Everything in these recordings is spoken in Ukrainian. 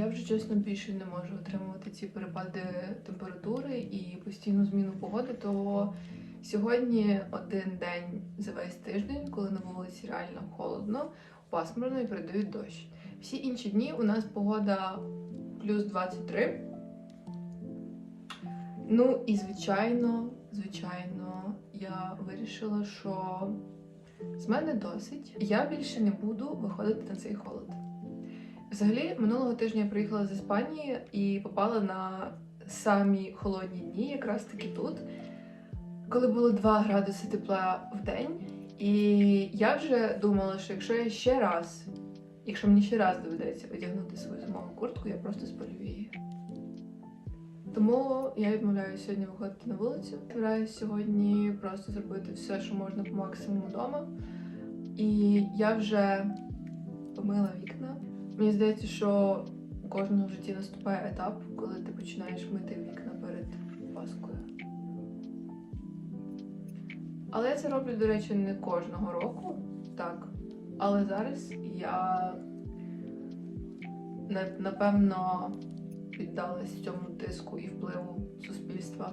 Я вже чесно більше не можу отримувати ці перепади температури і постійну зміну погоди. То сьогодні один день за весь тиждень, коли на вулиці реально холодно, пасмурно і передають дощ. Всі інші дні у нас погода плюс 23. Ну і звичайно, звичайно, я вирішила, що з мене досить. Я більше не буду виходити на цей холод. Взагалі, минулого тижня я приїхала з Іспанії і попала на самі холодні дні, якраз таки тут, коли було 2 градуси тепла в день. І я вже думала, що якщо я ще раз, якщо мені ще раз доведеться одягнути свою зимову куртку, я просто спалю її. Тому я відмовляюся сьогодні виходити на вулицю. Збираюся сьогодні просто зробити все, що можна по максимуму вдома. І я вже помила вікна. Мені здається, що у кожного в житті наступає етап, коли ти починаєш мити вікна перед Паскою. Але я це роблю, до речі, не кожного року, так. Але зараз я напевно піддалась цьому тиску і впливу суспільства,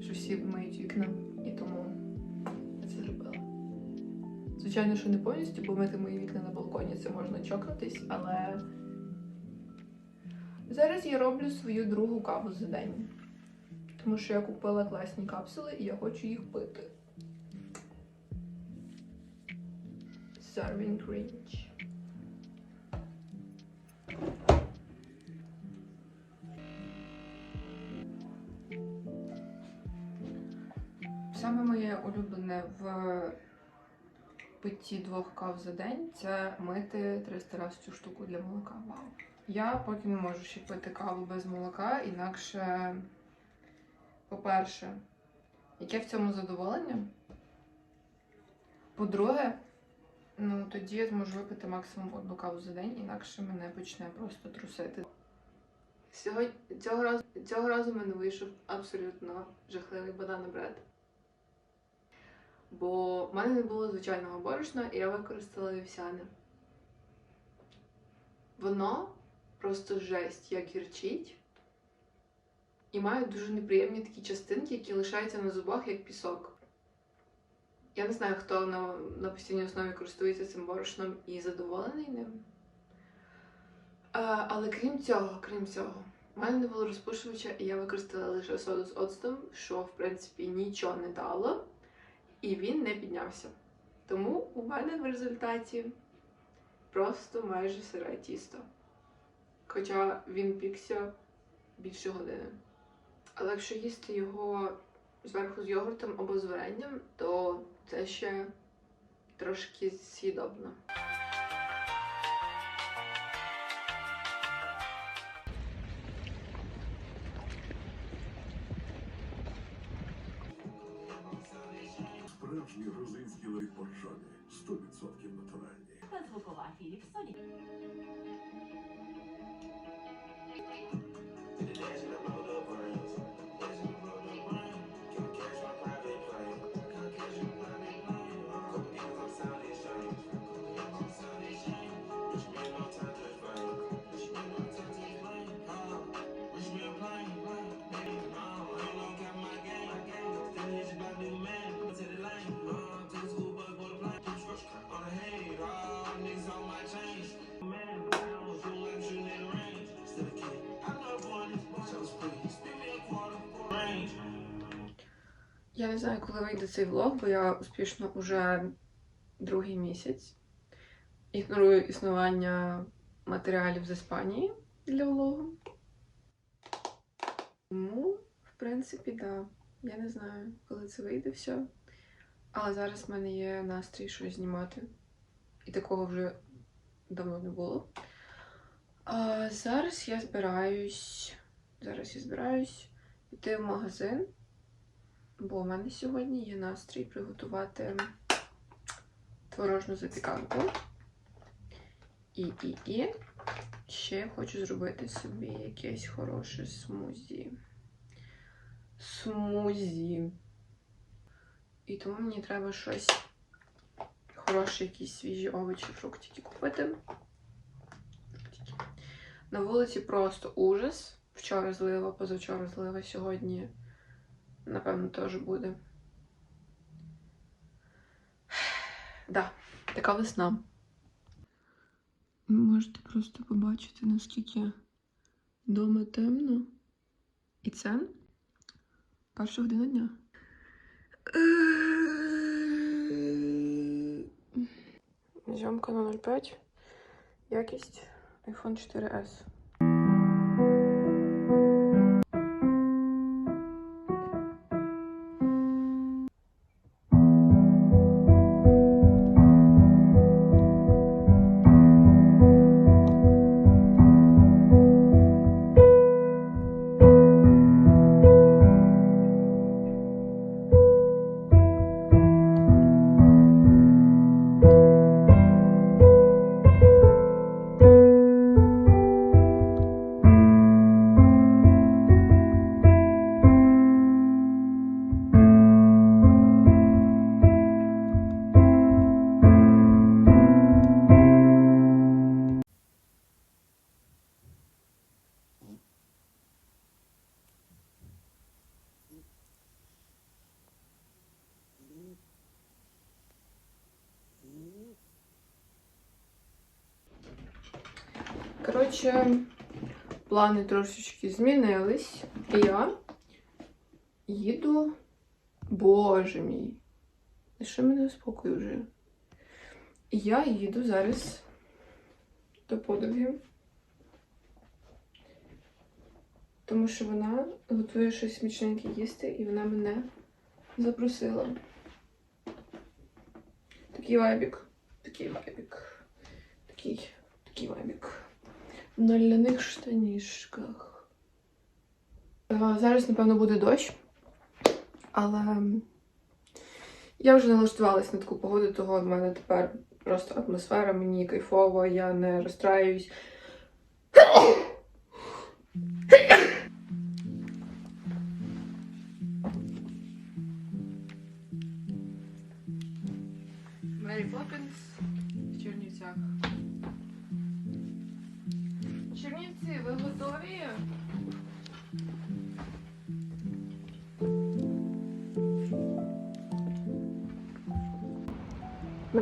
що всі миють вікна, і тому. Звичайно, що не повністю, бо мити мої вікна на балконі це можна чокнутись, але зараз я роблю свою другу каву за день. Тому що я купила класні капсули і я хочу їх пити. Serving Cringe. Саме моє улюблене в питті двох кав за день це мити 300 разів цю штуку для молока. Вау. Я поки не можу ще пити каву без молока, інакше, по-перше, яке в цьому задоволення? По-друге, ну тоді я зможу випити максимум одну каву за день, інакше мене почне просто трусити. Сьогодні цього разу цього разу мене вийшов абсолютно жахливий банан-бред. Бо в мене не було звичайного борошна, і я використала вівсяне. Воно просто жесть, як гірчить. І має дуже неприємні такі частинки, які лишаються на зубах як пісок. Я не знаю, хто на, на постійній основі користується цим борошном і задоволений ним. А, але крім цього, крім цього, в мене не було розпушувача, і я використала лише соду з оцтом, що в принципі нічого не дало, і він не піднявся. Тому у мене в результаті просто майже сире тісто. Хоча він пікся більше години. Але якщо їсти його зверху з йогуртом або з варенням, то це ще трошки з'їдобно. Грузинські 100% натуральні. та звукова Philips Я не знаю, коли вийде цей влог, бо я успішно уже другий місяць ігнорую існування матеріалів з Іспанії для влогу. Тому, в принципі, да. Я не знаю, коли це вийде все. Але зараз в мене є настрій щось знімати. І такого вже давно не було. А зараз я збираюсь. Зараз я збираюсь піти в магазин. Бо у мене сьогодні є настрій приготувати творожну запіканку. І, і, і ще хочу зробити собі якесь хороше смузі. Смузі. І тому мені треба щось хороше, якісь свіжі овочі, фруктики купити. На вулиці просто ужас. Вчора злива, позавчора злива, сьогодні, напевно, теж буде. Да, така весна. Ви можете просто побачити, наскільки вдома темно. І це перша година дня. Зйомка на 0,5. Якість iPhone 4S. Коротше, плани трошечки змінились. І я їду. Боже мій. Що мене успокою вже? Я їду зараз до подруги. Тому що вона готує щось смачненьке їсти, і вона мене запросила. Такий вайбік. Такий вайбік. Такий, такий вайбік. На ляних штанішках. Зараз, напевно, буде дощ. Але я вже налаштувалась на таку погоду, того в мене тепер просто атмосфера, мені кайфово, я не розстраюсь. Мері Поппінс в Чернівцях.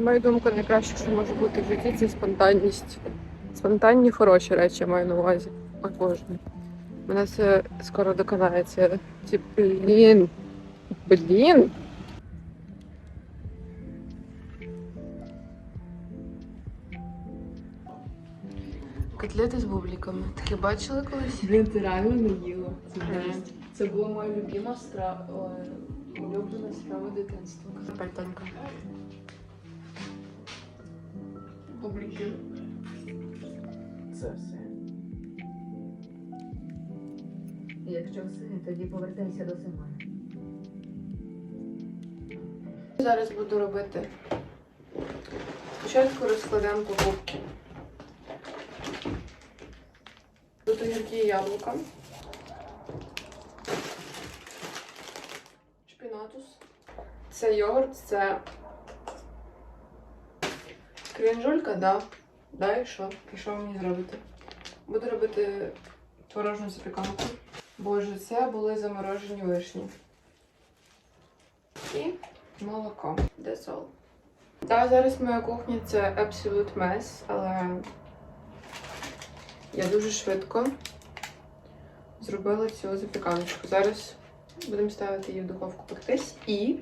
Мою думку, найкраще, що може бути в житті, це спонтанність. Спонтанні хороші речі я маю на увазі. Ой, Боже. Мене це скоро доконається. Ті, блін. Блін. Котлети з бубликами. Таке бачили колись? Блін, ти реально не їла. Це жесть. Це була моя любима страва, улюблена страва дитинства. Пальтонька. Бублики. Це все. Якщо все, тоді повертайся до Симона. Зараз буду робити. Спочатку розкладемо покупки. Тут огірки і яблука. Шпінатус. Це йогурт, це крінжулька, да. Да, і що? І що мені зробити? Буду робити творожну запіканку. Боже, це були заморожені вишні. І молоко. That's all. Так, зараз моя кухня це absolute mess, але я дуже швидко зробила цю запіканочку. Зараз будемо ставити її в духовку пектись і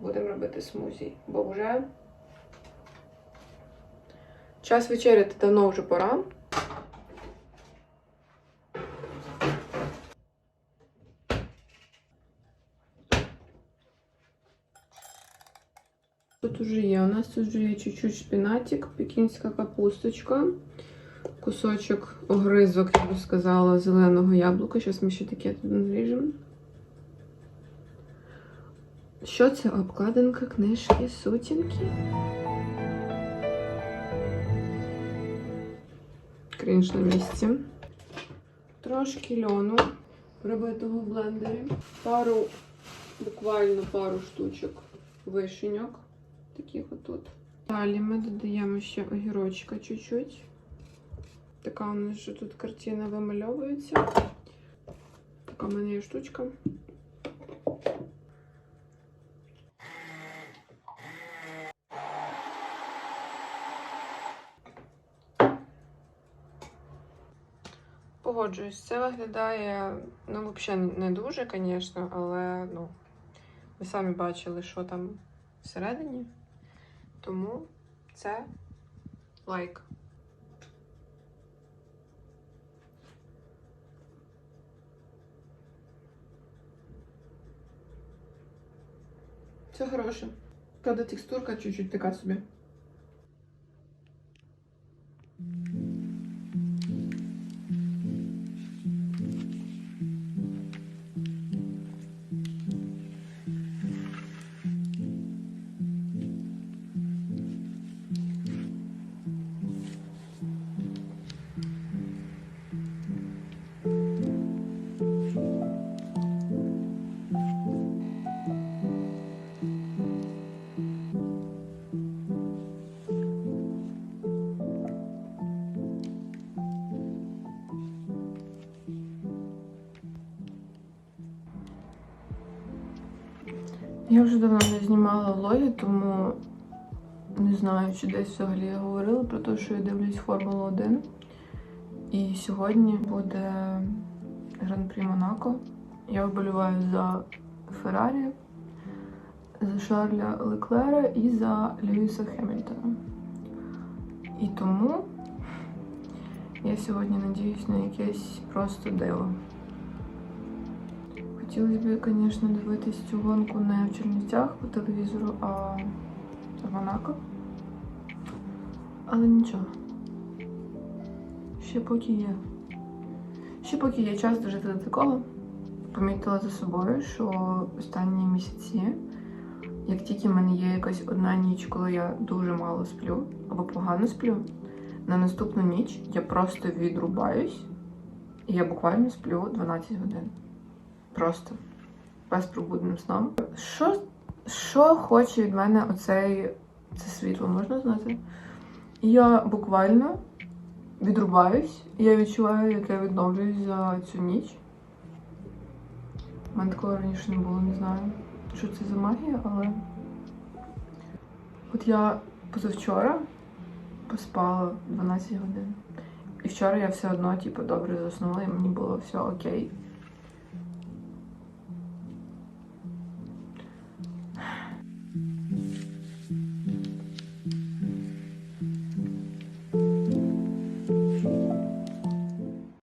будемо робити смузі, бо вже час вечеряти давно вже пора. Тут уже є. У нас тут вже є чуть-чуть шпінатик, пекінська капусточка, кусочок огризок, я би сказала, зеленого яблука. Зараз ми ще таке тут наріжемо. Що це? Обкладинка книжки сутінки? На місці. Трошки льону, пробитого в блендері. Пару, буквально пару штучок вишеньок. Таких отут. Далі ми додаємо ще огірочка чуть-чуть. Така у нас тут картина вимальовується. Така в мене є штучка. Погоджуюсь, це виглядає, ну, взагалі не дуже, звісно, але ну, ви самі бачили, що там всередині. Тому це лайк. Це хороше. Правда, текстурка чуть-чуть така собі. Я вже давно не знімала влоги, тому не знаю, чи десь взагалі я говорила про те, що я дивлюсь Формулу 1. І сьогодні буде Гран-прі Монако. Я вболіваю за Феррарі, за Шарля Леклера і за Льюіса Хемільтона. І тому я сьогодні надіюсь на якесь просто диво. Хотілося б, звісно, дивитись цю гонку не в Чернівцях по телевізору, а в Монако. Але нічого. Ще поки є. Ще поки є час дожити до такого. Помітила за собою, що останні місяці, як тільки в мене є якась одна ніч, коли я дуже мало сплю або погано сплю, на наступну ніч я просто відрубаюсь, і я буквально сплю 12 годин. Просто безпробудним сном. Що, що хоче від мене оцей це світло, можна знати? Я буквально відрубаюсь, я відчуваю, як я відновлююсь за цю ніч. У мене такого раніше не було, не знаю, що це за магія, але. От я позавчора поспала 12 годин. І вчора я все одно, типу, добре заснула, і мені було все окей.